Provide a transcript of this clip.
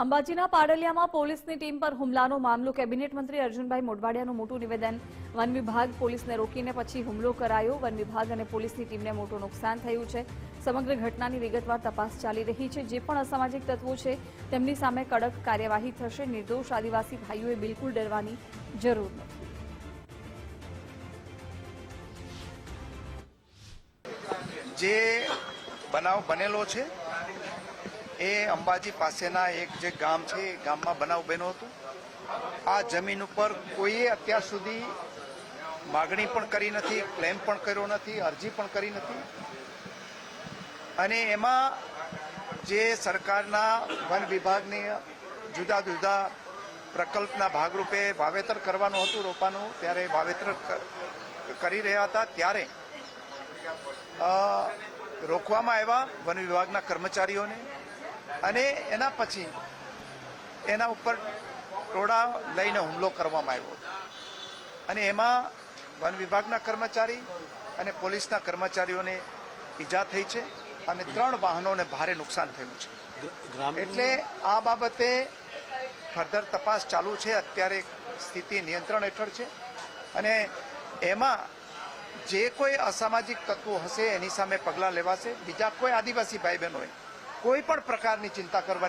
અંબાજીના પાડલિયામાં પોલીસની ટીમ પર હુમલાનો મામલો. કેબિનેટ મંત્રી અર્જુનભાઈ મોઢવાડિયાનું મોટું નિવેદન. વન વિભાગ પોલીસને રોકીને પછી હુમલો કરાયો. વન વિભાગ અને પોલીસની ટીમને મોટું નુકસાન થયું છે. સમગ્ર ઘટનાની વિગતવાર તપાસ ચાલી રહી છે. જે પણ અસામાજિક તત્વો છે, તેમની સામે કડક કાર્યવાહી થશે. નિર્દોષ આદિવાસી ભાઈઓએ બિલકુલ ડરવાની જરૂર નથી. જે બનાવ બનેલો છે એ અંબાજી પાસેના એક જે ગામ છે, એ ગામમાં બનાવ બન્યો હતો. આ જમીન ઉપર કોઈએ અત્યાર સુધી માગણી પણ કરી નથી ક્લેમ પણ કર્યો નથી, અરજી પણ કરી નથી. અને એમાં જે સરકારના વન વિભાગની જુદા જુદા પ્રકલ્પના ભાગરૂપે વાવેતર કરવાનું હતું, રોપાનું, ત્યારે વાવેતર કરી રહ્યા હતા. ત્યારે રોકવામાં આવ્યા વન વિભાગના કર્મચારીઓને. અને એના પછી એના ઉપર ટોળા લઈને હુમલો કરવામાં આવ્યો. અને એમાં વન વિભાગના કર્મચારી અને પોલીસના કર્મચારીઓને ઈજા થઈ છે અને ત્રણ વાહનોને ભારે નુકસાન થયું છે. એટલે આ બાબતે ફર્ધર તપાસ ચાલુ છે. અત્યારે સ્થિતિ નિયંત્રણ હેઠળ છે. અને એમાં જે કોઈ અસામાજિક તત્વો હશે એની સામે પગલાં લેવાશે. બીજા કોઈ આદિવાસી ભાઈ બહેનોએ કોઈ પણ પ્રકારની ચિંતા કરવાની